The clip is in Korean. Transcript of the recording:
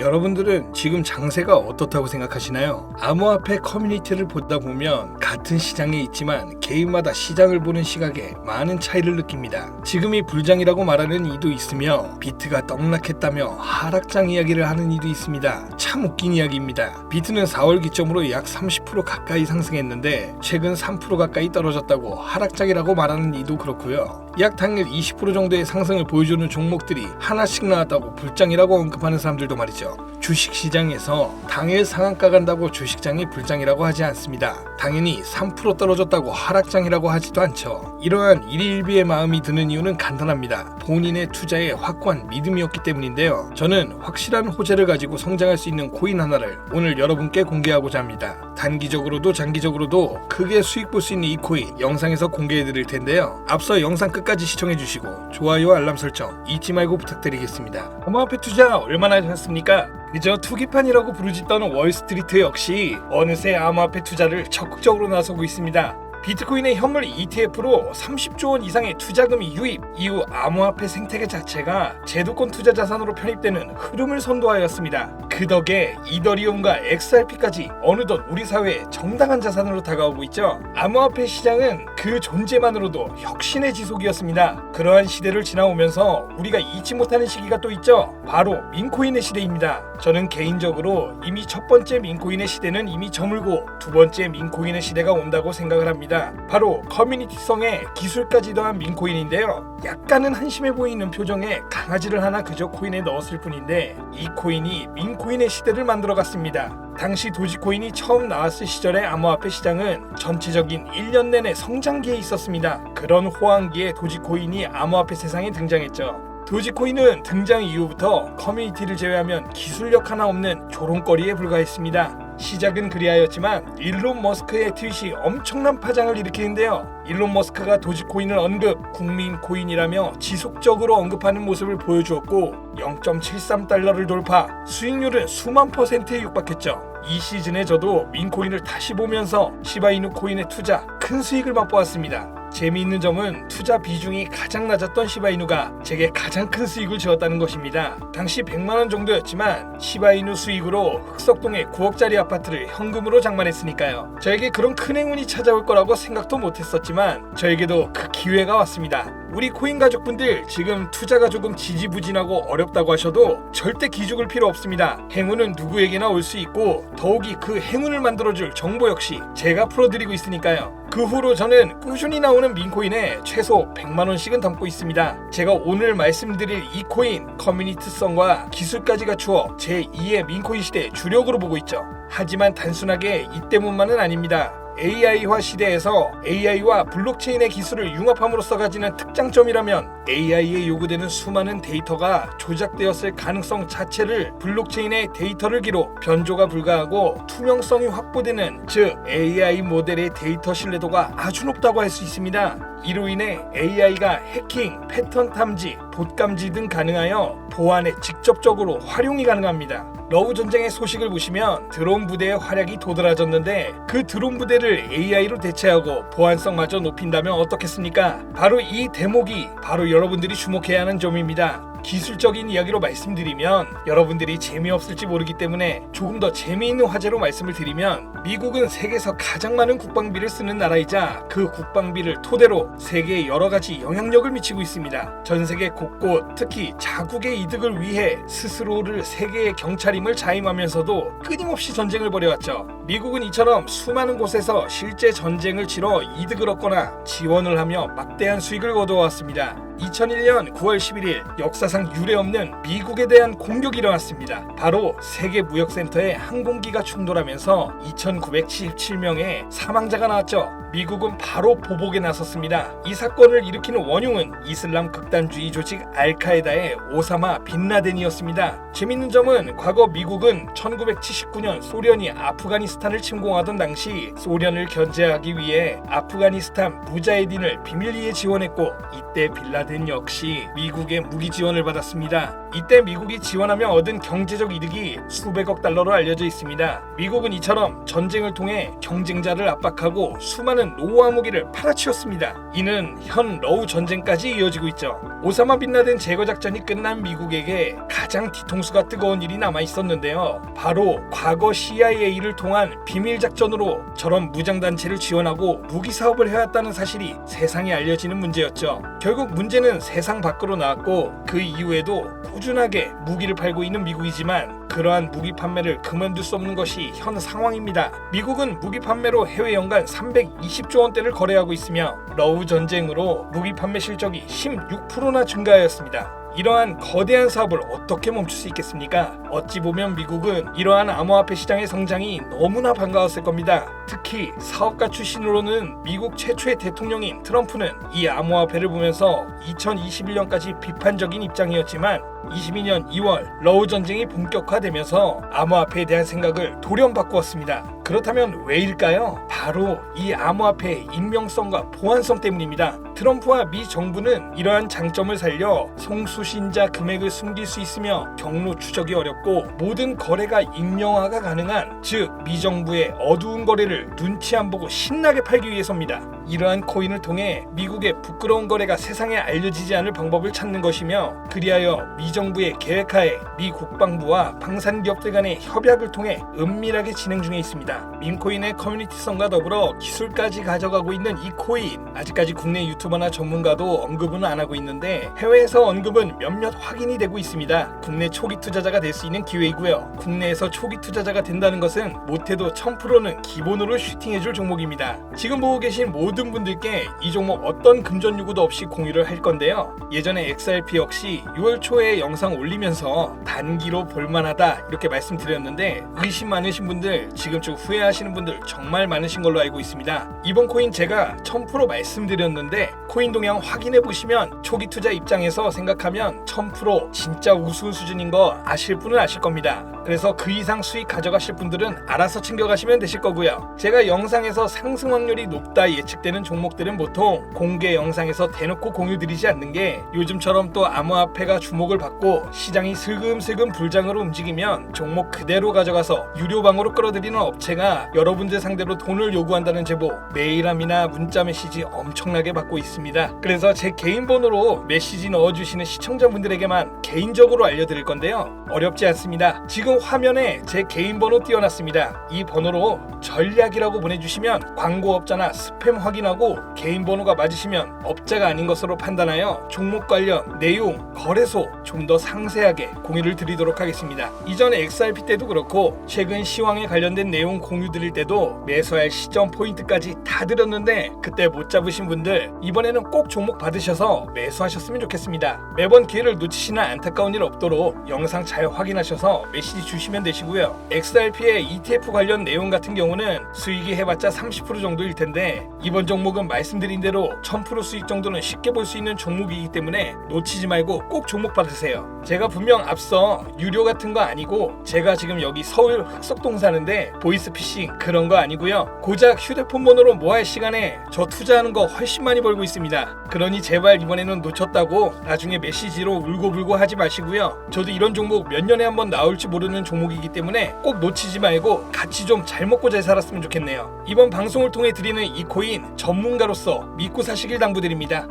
여러분들은 지금 장세가 어떻다고 생각하시나요? 암호화폐 커뮤니티를 보다 보면 같은 시장에 있지만 개인마다 시장을 보는 시각에 많은 차이를 느낍니다. 지금이 불장이라고 말하는 이도 있으며 비트가 떡락했다며 하락장 이야기를 하는 이도 있습니다. 참 웃긴 이야기입니다. 비트는 4월 기점으로 약 30% 가까이 상승했는데 최근 3% 가까이 떨어졌다고 하락장이라고 말하는 이도 그렇고요. 약 당일 20% 정도의 상승을 보여주는 종목들이 하나씩 나왔다고 불장이라고 언급하는 사람들도 말이죠. 주식시장에서 당일 상한가 간다고 주식장이 불장이라고 하지 않습니다. 당연히 3% 떨어졌다고 하락장이라고 하지도 않죠. 이러한 일일비의 마음이 드는 이유는 간단합니다. 본인의 투자에 확고한 믿음이었기 때문인데요. 저는 확실한 호재를 가지고 성장할 수 있는 코인 하나를 오늘 여러분께 공개하고자 합니다. 단기적으로도 장기적으로도 크게 수익 볼 수 있는 이 코인 영상에서 공개해 드릴 텐데요. 앞서 영상 끝까지 시청해 주시고 좋아요와 알람 설정 잊지 말고 부탁드리겠습니다. 암호화폐 투자 얼마나 하셨습니까? 그저 투기판이라고 부르짖던 월스트리트 역시 어느새 암호화폐 투자를 적극적으로 나서고 있습니다. 비트코인의 현물 ETF로 30조 원 이상의 투자금이 유입 이후 암호화폐 생태계 자체가 제도권 투자 자산으로 편입되는 흐름을 선도하였습니다. 그 덕에 이더리움과 XRP까지 어느덧 우리 사회의 정당한 자산으로 다가오고 있죠. 암호화폐 시장은 그 존재만으로도 혁신의 지속이었습니다. 그러한 시대를 지나오면서 우리가 잊지 못하는 시기가 또 있죠. 바로 민코인의 시대입니다. 저는 개인적으로 이미 첫 번째 민코인의 시대는 이미 저물고 두 번째 민코인의 시대가 온다고 생각을 합니다. 바로 커뮤니티성에 기술까지 더한 민코인인데요. 약간은 한심해 보이는 표정에 강아지를 하나 그저 코인에 넣었을 뿐인데 이 코인이 민코인의 시대를 만들어갔습니다. 당시 도지코인이 처음 나왔을 시절의 암호화폐 시장은 전체적인 1년 내내 성장기에 있었습니다. 그런 호황기에 도지코인이 암호화폐 세상에 등장했죠. 도지코인은 등장 이후부터 커뮤니티를 제외하면 기술력 하나 없는 조롱거리에 불과했습니다. 시작은 그리하였지만 일론 머스크의 트윗이 엄청난 파장을 일으키는데요. 일론 머스크가 도지코인을 언급, 국민 코인이라며 지속적으로 언급하는 모습을 보여주었고 0.73달러를 돌파, 수익률은 수만 퍼센트에 육박했죠. 이 시즌에 저도 민코인을 다시 보면서 시바이누 코인의 투자 큰 수익을 맛보았습니다. 재미있는 점은 투자 비중이 가장 낮았던 시바이누가 제게 가장 큰 수익을 지었다는 것입니다. 당시 100만 원 정도였지만 시바이누 수익으로 흑석동의 9억짜리 아파트를 현금으로 장만했으니까요. 저에게 그런 큰 행운이 찾아올 거라고 생각도 못했었지만 저에게도 그 기회가 왔습니다. 우리 코인 가족분들 지금 투자가 조금 지지부진하고 어렵다고 하셔도 절대 기죽을 필요 없습니다. 행운은 누구에게나 올 수 있고 더욱이 그 행운을 만들어줄 정보 역시 제가 풀어드리고 있으니까요. 그 후로 저는 꾸준히 나오는 민코인에 최소 100만 원씩은 담고 있습니다. 제가 오늘 말씀드릴 이 코인 커뮤니티성과 기술까지 갖추어 제2의 민코인 시대 주력으로 보고 있죠. 하지만 단순하게 이 때문만은 아닙니다. AI화 시대에서 AI와 블록체인의 기술을 융합함으로써 가지는 특장점이라면 AI에 요구되는 수많은 데이터가 조작되었을 가능성 자체를 블록체인의 데이터를 기로 변조가 불가하고 투명성이 확보되는 즉 AI 모델의 데이터 신뢰도가 아주 높다고 할 수 있습니다. 이로 인해 AI가 해킹, 패턴 탐지, 봇 감지 등 가능하여 보안에 직접적으로 활용이 가능합니다. 러브 전쟁의 소식을 보시면 드론 부대의 활약이 도드라졌는데 그 드론 부대를 AI로 대체하고 보안성마저 높인다면 어떻겠습니까? 바로 이 대목이 바로 여러분들이 주목해야 하는 점입니다. 기술적인 이야기로 말씀드리면 여러분들이 재미없을지 모르기 때문에 조금 더 재미있는 화제로 말씀을 드리면 미국은 세계에서 가장 많은 국방비를 쓰는 나라이자 그 국방비를 토대로 세계에 여러 가지 영향력을 미치고 있습니다. 전 세계 곳곳 특히 자국의 이득을 위해 스스로를 세계의 경찰임을 자임하면서도 끊임없이 전쟁을 벌여왔죠. 미국은 이처럼 수많은 곳에서 실제 전쟁을 치러 이득을 얻거나 지원을 하며 막대한 수익을 거두어왔습니다. 2001년 9월 11일 역사상 유례없는 미국에 대한 공격이 일어났습니다. 바로 세계 무역센터에 항공기가 충돌하면서 2,977명의 사망자가 나왔죠. 미국은 바로 보복에 나섰습니다. 이 사건을 일으키는 원흉은 이슬람 극단주의 조직 알카에다의 오사마 빈라덴이었습니다. 재밌는 점은 과거 미국은 1979년 소련이 아프가니스탄을 침공하던 당시 소련을 견제하기 위해 아프가니스탄 무자헤딘을 비밀리에 지원했고 이때 빌라 덴 역시 미국의 무기 지원을 받았습니다. 이때 미국이 지원하며 얻은 경제적 이득이 수백억 달러로 알려져 있습니다. 미국은 이처럼 전쟁을 통해 경쟁자를 압박하고 수많은 노후화 무기를 팔아치웠습니다. 이는 현 러우 전쟁까지 이어지고 있죠. 오사마 빈라덴 제거 작전이 끝난 미국에게 가장 뒤통수가 뜨거운 일이 남아 있었는데요. 바로 과거 CIA를 통한 비밀 작전으로 저런 무장 단체를 지원하고 무기 사업을 해왔다는 사실이 세상에 알려지는 문제였죠. 결국 문제 는 세상 밖으로 나왔고 그 이후에도 꾸준하게 무기를 팔고 있는 미국이지만 그러한 무기 판매를 그만둘 수 없는 것이 현 상황입니다. 미국은 무기 판매로 해외 연간 320조 원대를 거래하고 있으며 러우 전쟁으로 무기 판매 실적이 16%나 증가하였습니다. 이러한 거대한 사업을 어떻게 멈출 수 있겠습니까? 어찌 보면 미국은 이러한 암호화폐 시장의 성장이 너무나 반가웠을 겁니다. 특히 사업가 출신으로는 미국 최초의 대통령인 트럼프는 이 암호화폐를 보면서 2021년까지 비판적인 입장이었지만 22년 2월 러우 전쟁이 본격화되면서 암호화폐에 대한 생각을 돌연 바꾸었습니다. 그렇다면 왜일까요? 바로 이 암호화폐의 익명성과 보안성 때문입니다. 트럼프와 미 정부는 이러한 장점을 살려 송수신자 금액을 숨길 수 있으며 경로 추적이 어렵고 모든 거래가 익명화가 가능한 즉 미 정부의 어두운 거래를 눈치 안 보고 신나게 팔기 위해서입니다. 이러한 코인을 통해 미국의 부끄러운 거래가 세상에 알려지지 않을 방법을 찾는 것이며 그리하여 미 정부의 계획하에 미 국방부와 방산 기업들 간의 협약을 통해 은밀하게 진행 중에 있습니다. 밈코인의 커뮤니티성과 더불어 기술까지 가져가고 있는 이 코인 아직까지 국내 유튜버나 전문가도 언급은 안 하고 있는데 해외에서 언급은 몇몇 확인이 되고 있습니다. 국내 초기 투자자가 될 수 있는 기회이고요. 국내에서 초기 투자자가 된다는 것은 못해도 1000%는 기본으로 슈팅해줄 종목입니다. 지금 보고 계신 모든 분들께 이 종목 어떤 금전 요구도 없이 공유를 할 건데요. 예전에 XRP 역시 6월 초에 영상 올리면서 단기로 볼만하다 이렇게 말씀드렸는데 의심 많으신 분들 지금 좀 후회하시는 분들 정말 많으신 걸로 알고 있습니다. 이번 코인 제가 1000%말 씀드렸는데 코인 동향 확인해 보시면 초기 투자 입장에서 생각하면 1000% 진짜 우수 수준인 거 아실 분은 아실 겁니다. 그래서 그 이상 수익 가져가실 분들은 알아서 챙겨가시면 되실 거고요. 제가 영상에서 상승 확률이 높다 예측되는 종목들은 보통 공개 영상에서 대놓고 공유드리지 않는 게 요즘처럼 또 암호화폐가 주목을 받고 시장이 슬금슬금 불장으로 움직이면 종목 그대로 가져가서 유료방으로 끌어들이는 업체가 여러분들 상대로 돈을 요구한다는 제보 메일함이나 문자 메시지 엄청나게 받고 있습니다. 그래서 제 개인 번호로 메시지 넣어주시는 시청자분들에게만 개인적으로 알려드릴 건데요. 어렵지 않습니다. 지금 화면에 제 개인 번호 띄워놨습니다. 이 번호로 전략이라고 보내주시면 광고업자나 스팸 확인하고 개인 번호가 맞으시면 업자가 아닌 것으로 판단하여 종목 관련 내용, 거래소 좀 더 상세하게 공유를 드리도록 하겠습니다. 이전 XRP 때도 그렇고 최근 시황에 관련된 내용 공유 드릴 때도 매수할 시점 포인트까지 다 드렸는데 그때 못 잡으신 분들 이번에는 꼭 종목 받으셔서 매수하셨으면 좋겠습니다. 매번 기회를 놓치시는 안타까운 일 없도록 영상 잘 확인하셔서 메시지 주시면 되시고요. XRP의 ETF 관련 내용 같은 경우는 수익이 해봤자 30% 정도일 텐데 이번 종목은 말씀드린 대로 1000% 수익 정도는 쉽게 볼 수 있는 종목이기 때문에 놓치지 말고 꼭 종목 받으세요. 제가 분명 앞서 유료 같은 거 아니고 제가 지금 여기 서울 흑석동 사는데 보이스피싱 그런 거 아니고요. 고작 휴대폰 번호로 뭐 할 시간에 저 투자하는 거 훨씬 많이 벌고 있습니다. 그러니 제발 이번에는 놓쳤다고 나중에 메시지로 울고불고 하지 마시고요. 저도 이런 종목 몇 년에 한 번 나올지 모르 는 종목이기 때문에 꼭 놓치지 말고 같이 좀 잘 먹고 잘 살았으면 좋겠네요. 이번 방송을 통해 드리는 이 코인 전문가로서 믿고 사시길 당부드립니다.